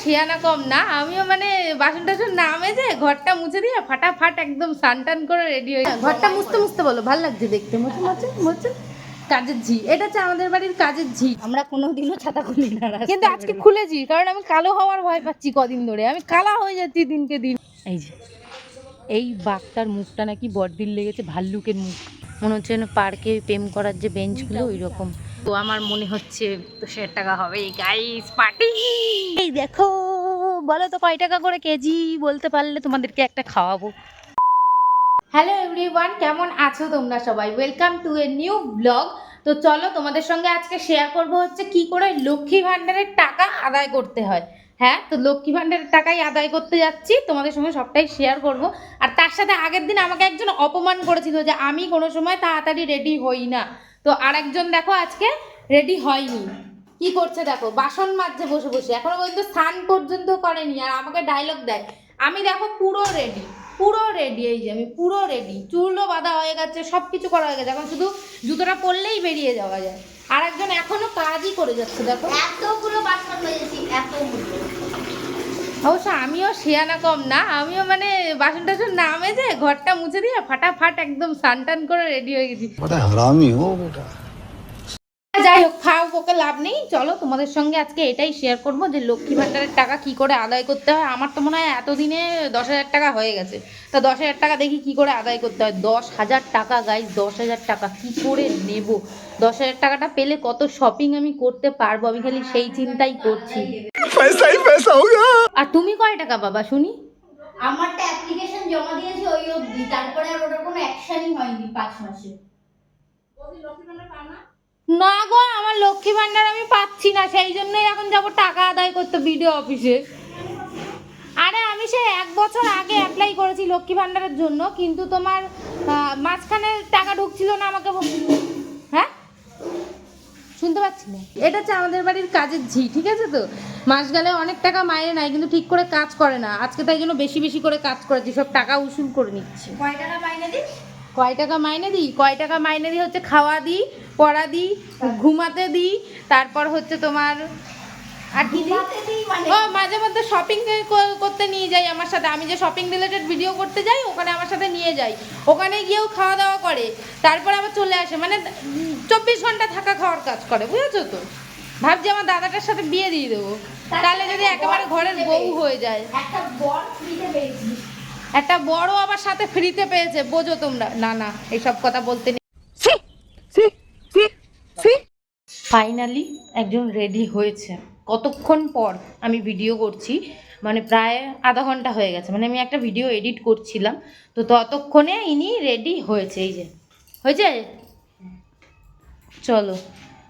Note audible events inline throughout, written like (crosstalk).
শিয়ানা কম না আমিও মানে বাসন টাসন না মেজে ঘরটা মুছে দিয়ে ফাটাফাট একদম সানটান করে রেডি হয়ে ঘরটা মুছতে মুছতে বলো ভালো লাগছে দেখতে। মুছে মুছে মুছে। কাজের ঝি এটা হচ্ছে আমাদের বাড়ির কাজের ঝি। আমরা কোনোদিনও ছাতা খুলি না কিন্তু আজকে খুলেছি কারণ আমি কালো হওয়ার ভয় পাচ্ছি কদিন ধরে। আমি কালা হয়ে যাচ্ছি দিনকে দিন। এই যে এই বাঘটার মুখটা নাকি বড়দিন লেগেছে ভাল্লুকের মুখ। মনে হচ্ছে পার্কে প্রেম করার যে বেঞ্চগুলো ওই রকম তো আমার মনে হচ্ছে দশ হাজার টাকা হবে গাইস পার্টি এই দেখো বলো তো কয় টাকা করে কেজি? বলতে পারলে তোমাদেরকে একটা খাওয়াবো। হ্যালো এভরিওয়ান কেমন আছো তোমরা সবাই? Welcome to a new blog তো চলো তোমাদের সঙ্গে আজকে শেয়ার করব হচ্ছে কি করে লক্ষ্মী ভাণ্ডারের টাকা আদায় করতে হয়। হ্যাঁ তো লক্ষ্মী ভাণ্ডারের টাকাই আদায় করতে যাচ্ছি তোমাদের সঙ্গে সবটাই শেয়ার করব। আর তার সাথে আগের দিন আমাকে একজন অপমান করেছিল যে আমি কোনো সময় তাড়াতাড়ি রেডি হই না। তো আরেকজন দেখো আজকে রেডি হয়নি। কি করছে দেখো? বাসন মাজছে বসে বসে। এখনও পর্যন্ত স্নান পর্যন্ত করেনি। আর আমাকে ডায়লগ দেয়, আমি দেখো পুরো রেডি পুরো রেডি এই যে আমি পুরো রেডি চুলও বাঁধা হয়ে গেছে সব কিছু করা হয়ে গেছে। এখন শুধু জুতোটা পরলেই বেরিয়ে যাওয়া যায়। আর একজন এখনও কাজই করে যাচ্ছে, দেখো। এতগুলো বাসন মেজেছি এতগুলো অবশ্য আমিও শিয়ানা কম না। আমিও মানে বাসন টাসন নামে যে ঘরটা মুছে দিয়ে ফাটাফাট একদম সান টান করে রেডি হয়ে গেছি। যাই হোক বকে লাভ নেই। চলো তোমাদের সঙ্গে আজকে এটাই শেয়ার করব যে লক্ষ্মী ভাণ্ডারের টাকা কি করে আদায় করতে হয়। আমার তো মনে হয় এতদিনে দশ হাজার টাকা হয়ে গেছে। তা দশ হাজার টাকা দেখি কি করে আদায় করতে হয়। দশ হাজার টাকা গাই দশ হাজার টাকা কি করে নেব? দশ হাজার টাকাটা পেলে কত শপিং আমি করতে পারব? আমি খালি সেই চিন্তাই করছি। আর তুমি কয় টাকা বাবা শুনি? আমারটা অ্যাপ্লিকেশন জমা দিয়েছি ওই অবধি। তারপরে আর ওটার কোনো অ্যাকশনই হয়নি পাঁচ মাসে। লক্ষ্মী ভাণ্ডার গো, আমার লক্ষ্মী ভাণ্ডার আমি পাচ্ছি না, সেই জন্যই এখন যাব টাকা আদায় করতে বিডিও অফিসে। আরে আমি সে এক বছর আগে অ্যাপ্লাই করেছি লক্ষ্মী ভাণ্ডারের জন্য, কিন্তু তোমার মাঝখানে টাকা ঢুকছিল না আমাকে হ্যাঁ? শুনতে পাচ্ছি না। এটা হচ্ছে আমাদের বাড়ির কাজের ঝি, ঠিক আছে তো? মাস গেলে অনেক টাকা মাইনে নেয় কিন্তু ঠিক করে কাজ করে না। আজকে তাই জন্য বেশি বেশি করে কাজ করেছি, সব টাকা উসুল করে নিচ্ছি। কয় টাকা মাইনে দিস? কয় টাকা মাইনে দিই? কয় টাকা মাইনে দিই হচ্ছে খাওয়া দিই পড়া দিই ঘুমাতে দিই তারপর হচ্ছে তোমার আর কি মানে? ও মাঝে মধ্যে শপিং করতে নিয়ে যাই আমার সাথে। আমি যে শপিং রিলেটেড ভিডিও করতে যাই ওখানে আমার সাথে নিয়ে যাই। ওখানে গিয়েও খাওয়া দাওয়া করে। তারপর আবার চলে আসে। মানে চব্বিশ ঘণ্টা থাকা খাওয়ার কাজ করে বুঝেছ তো? ভাবছি আমার দাদাটার সাথে বিয়ে দিয়ে দেবো। তাহলে যদি একেবারে ঘরের বউ হয়ে যায়। একটা বর ফ্রিতে পেয়েছি। একটা বড় আবার সাথে ফ্রিতে পেয়েছে বোঝো তোমরা। না না এইসব কথা বলতে নেই। ফাইনালি একজন রেডি হয়েছে। কতক্ষণ পর আমি ভিডিও করছি মানে প্রায় আধা ঘণ্টা হয়ে গেছে। মানে আমি একটা ভিডিও এডিট করছিলাম তো ততক্ষণে ইনি রেডি হয়েছে এই যে। হয়েছে? চলো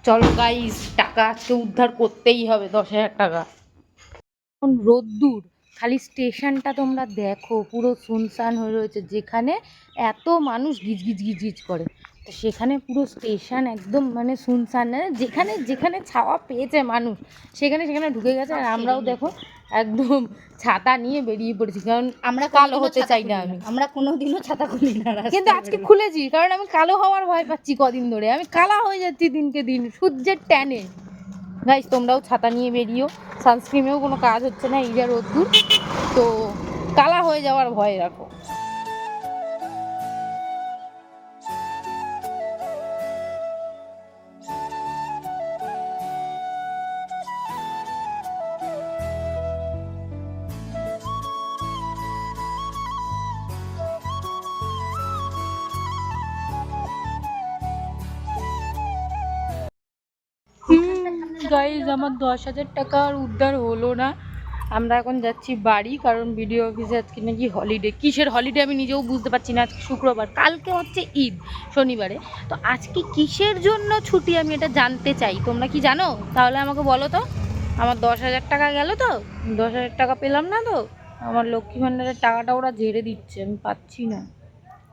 চলো গাইস টাকা আজকে উদ্ধার করতেই হবে দশ হাজার টাকা। এখন রোদ্দুর। খালি স্টেশনটা তোমরা দেখো পুরো শুনশান হয়ে রয়েছে যেখানে এত মানুষ গিজ গিজ গিজ গিজ করে। তো সেখানে পুরো স্টেশন একদম মানে মানে যেখানে যেখানে ছাওয়া পেয়েছে মানুষ সেখানে সেখানে ঢুকে গেছে। আর আমরাও দেখো একদম ছাতা নিয়ে বেরিয়ে পড়েছি কারণ আমরা কালো হতে চাই না আমি। আমরা কোনোদিনও ছাতা খুলি না কিন্তু আজকে খুলেছি কারণ আমি কালো হওয়ার ভয় পাচ্ছি কদিন ধরে। আমি কালা হয়ে যাচ্ছি দিনকে দিন সূর্যের ট্যানে। গাইস তোমরাও ছাতা নিয়ে বেরিও। সানস্ক্রিনেও কোনো কাজ হচ্ছে না, এই যা রোদ্দুর। তো, কালা হয়ে যাওয়ার ভয় রাখো। গাইজ আমার দশ হাজার টাকা আর উদ্ধার হলো না। আমরা এখন যাচ্ছি বাড়ি, কারণ বিডিও অফিসে আজকে নাকি হলিডে কিসের হলিডে আমি নিজেও বুঝতে পারছি না, আজকে শুক্রবার। কালকে হচ্ছে ঈদ, শনিবারে। তো আজকে কিসের জন্য ছুটি আমি এটা জানতে চাই? তোমরা কি জানো? তাহলে আমাকে বলো তো। আমার দশ হাজার টাকা গেল তো? দশ হাজার টাকা পেলাম না তো? আমার লক্ষ্মী ভাণ্ডারের টাকাটা ওরা ঝেড়ে দিচ্ছে, আমি পাচ্ছি না।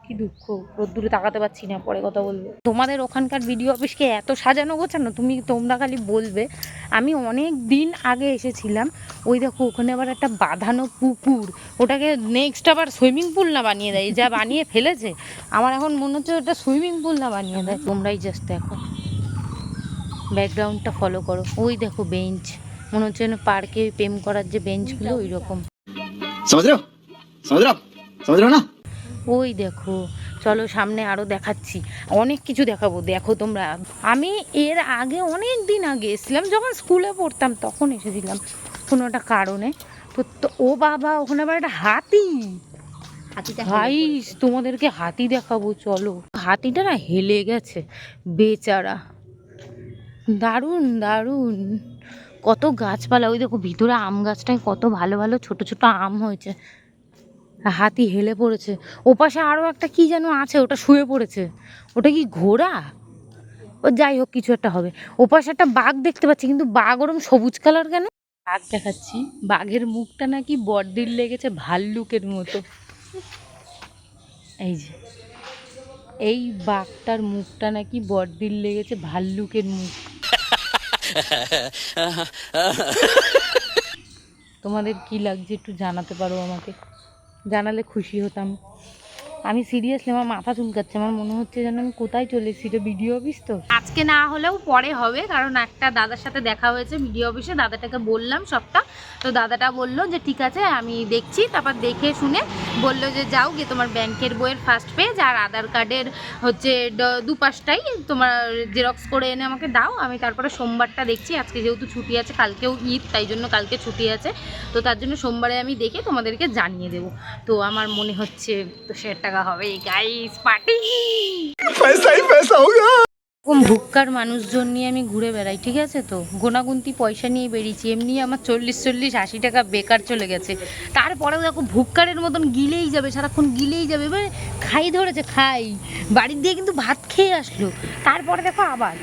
কি দুঃখ? রোদ্দুরে তাকাতে পারছি না, পরে কথা বলব। তোমাদের ওখানকার ভিডিও অফিসকে এত সাজানো গোছানো, তুমি তোমরা খালি বলবে। আমি অনেক দিন আগে এসেছিলাম, ওই দেখো ওখানে আবার একটা বাঁধানো পুকুর, ওটাকে নেক্সট আবার সুইমিং পুল না বানিয়ে দেয় যা বানিয়ে ফেলেছে, আমার এখন মনে হচ্ছে ওটা সুইমিং পুল না বানিয়ে দেয়। তোমরাই জাস্ট দেখো। ব্যাকগ্রাউন্ডটা ফলো করো। ওই দেখো বেঞ্চ মনে হচ্ছে যেন পার্কে প্রেম করার যে বেঞ্চগুলো ওই রকম সমুদ্র? সমুদ্র? সমুদ্র না? ওই দেখো চলো সামনে আরও দেখাচ্ছি। অনেক কিছু দেখাবো দেখো তোমরা। আমি এর আগে অনেক দিন আগে এসেছিলাম যখন স্কুলে পড়তাম তখন এসেছিলাম কোনো একটা কারণে। তো ও বাবা ওখানে আবার একটা হাতি। ভাই তোমাদেরকে হাতি দেখাবো চলো। হাতিটা না হেলে গেছে বেচারা। দারুণ দারুণ। কত গাছপালা ওই দেখো ভিতরে আম গাছটায় কত ভালো ভালো ছোট ছোট আম হয়েছে। হাতি হেলে পড়েছে। ওপাশে আরও একটা কি যেন আছে ওটা শুয়ে পড়েছে। ওটা কি ঘোড়া? ও যাই হোক কিছু একটা হবে। ওপাশে একটা বাঘ দেখতে পাচ্ছি কিন্তু বাঘ ওরম সবুজ কালার কেন? বাঘ দেখাচ্ছি। বাঘের মুখটা নাকি বড়দির লেগেছে ভাল্লুকের মতো। এই যে এই বাঘটার মুখটা নাকি বড়দির লেগেছে ভাল্লুকের মুখ। (laughs) তোমাদের কি লাগছে একটু জানাতে পারো আমাকে? জানালে খুশি হতাম। আমি সিরিয়াসলি আমার মাথা চুলকাচ্ছে, আমার মনে হচ্ছে যেন আমি কোথায় চলে এসেছি, এটা ভিডিও অফিস তো। আজকে না হলেও পরে হবে, কারণ একটা দাদার সাথে দেখা হয়েছে ভিডিও অফিসে দাদাটাকে বললাম সবটা। তো দাদাটা বলল যে, ঠিক আছে, আমি দেখছি। তারপর দেখে শুনে বলল যে, যাও গিয়ে তোমার ব্যাংকের বইয়ের ফার্স্ট পেজ আর আধার কার্ডের হচ্ছে দুপাশটাই তোমার জেরক্স করে এনে আমাকে দাও। আমি তারপরে সোমবারটা দেখছি, আজকে যেহেতু ছুটি আছে, কালকেও ঈদ, তাই জন্য কালকে ছুটি আছে। তো তার জন্য সোমবারে আমি দেখে তোমাদেরকে জানিয়ে দেবো। তো আমার মনে হচ্ছে, তো সে টাকা টাকা হবে গাইস পার্টি পয়সাই পয়সা হোগা এরকম ভুক্কার মানুষজন নিয়ে আমি ঘুরে বেড়াই ঠিক আছে তো? গোনাগুন্তি পয়সা নিয়ে বেরিয়েছি এমনি আমার চল্লিশ চল্লিশ আশি টাকা বেকার চলে গেছে। তারপরেও দেখো ভুক্কারের মতন গিলেই যাবে সারাক্ষণ গিলেই যাবে এবার খাই ধরেছে খাই। বাড়ির দিয়ে কিন্তু ভাত খেয়ে আসলো। তারপরে দেখো আবার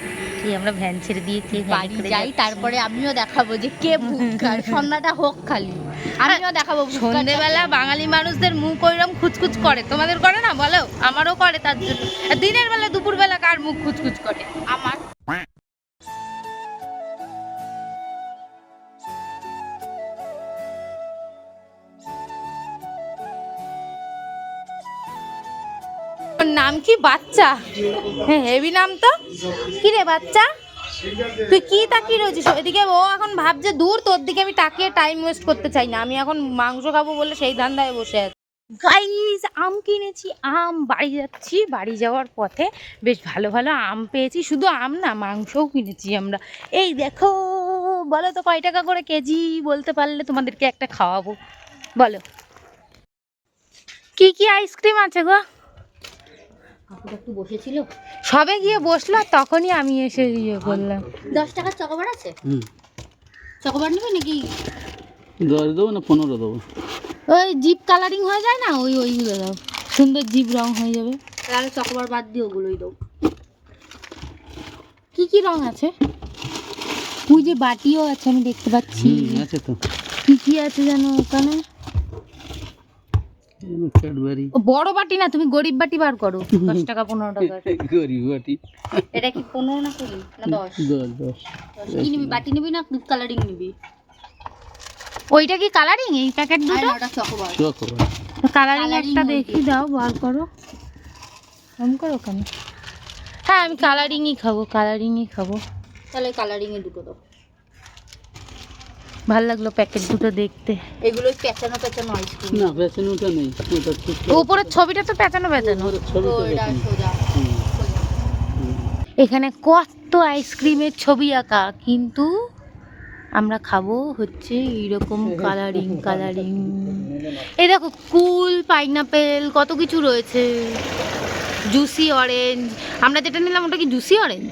এই আমরা ভ্যান ছেড়ে দিয়েছি বাড়ি যাই তারপরে আমিও দেখাবো যে কে ভুক্কার সন্ধ্যাটা হোক খালি। আমিও দেখাবো সন্ধেবেলা বাঙালি মানুষদের মুখ ওইরকম খুচখুচ করে। তোমাদের করে না? বলো। আমারও করে তার জন্য। দিনের বেলা দুপুরবেলা কার মুখ খুচখুচ করে? আমার। ওর নাম কি? বাচ্চা? হ্যাঁ হেভি নাম তো। কি রে বাচ্চা? তুই কি তাকিয়ে রয়েছিস? ওইদিকে ও এখন ভাবছে, দূর, তোর দিকে আমি তাকিয়ে টাইম ওয়েস্ট করতে চাই না। আমি এখন মাংস খাব বলে সেই ধান্দায় বসে আছি। গাইস আম কিনেছি, আম, বাড়ি যাচ্ছি। বাড়ি যাওয়ার পথে বেশ ভালো ভালো আম পেয়েছি। শুধু আম না, মাংসও কিনেছি আমরা। এই দেখো, বলো তো কয় টাকা করে কেজি? বলতে পারলে তোমাদেরকে একটা খাওয়াবো। বলো। কি কি আইসক্রিম আছে গো? একটু বসেছিল? সবে গিয়ে বসল তখনই আমি এসে ইয়ে করলাম। দশ টাকার চকোবার আছে? চকোবার নেবে নাকি? দশ দেবো না পনেরো দেবো? ওই জিপ কালারিং হয়ে যায় না? ওই ওইগুলো দাও। সুন্দর জিপ রং হয়ে যাবে। তাহলে চকোবার বাদ দিয়ে ওগুলোই দাও। কি কি রং আছে? ওই যে বাটিও আছে আমি দেখতে পাচ্ছি। আছে তো। কি কি আছে জানো ওখানে? বড় বাটি না তুমি গরিব বাটি বার করো। (laughs) দশ টাকা পনেরো টাকা। গরিব বাটি। এটা কি পনেরো না কুড়ি? না দশ? দশ দশ। কি নিবি? বাটি নিবি না কালারিং নিবি? ওইটা কি কালারিং এই প্যাকেট দুটো? ওটা চকোবার। চক কালারিং একটা দেখি দাও বার করো। কম করো কেন হ্যাঁ আমি কালারিংই খাব কালারিংই খাব। তাহলে কালারিং এ দুটো দাও। ভালো লাগল প্যাকেট দুটো দেখতে। এগুলো পেঁচানো পেঁচানো আইসক্রিম না পেছনে নেই। উপরের ছবিটা তো পেঁচানো পেঁচানো। এখানে কত আইসক্রিমের ছবি আঁকা কিন্তু আমরা খাব হচ্ছে এইরকম (laughs) কালারিং কালারিং এই দেখো কুল পাইনাপেল কত কিছু রয়েছে। জুসি অরেঞ্জ আমরা যেটা নিলাম ওটা কি জুসি অরেঞ্জ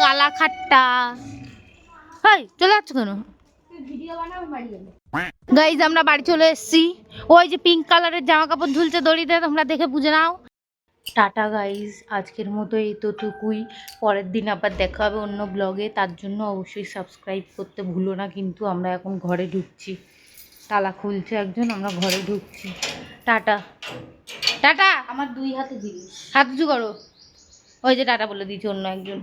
কালা খাট্টা হাই চলে যাচ্ছ কেন? গাইজ আমরা বাড়ি চলে এসেছি। ওই যে পিঙ্ক কালারের জামা কাপড় ঝুলছে দড়িতে তোমরা দেখে বুঝে নাও। টাটা গাইজ আজকের মতো এই তোটুকুই পরের দিন আবার দেখা হবে অন্য ব্লগে তার জন্য অবশ্যই সাবস্ক্রাইব করতে ভুলো না কিন্তু আমরা এখন ঘরে ঢুকছি। তালা খুলছে একজন আমরা ঘরে ঢুকছি। টাটা। টাটা! আমার দুই হাতে জিনিস। হাত উঁচু করো। ওই যে টাটা বলে দিয়েছি অন্য একজন।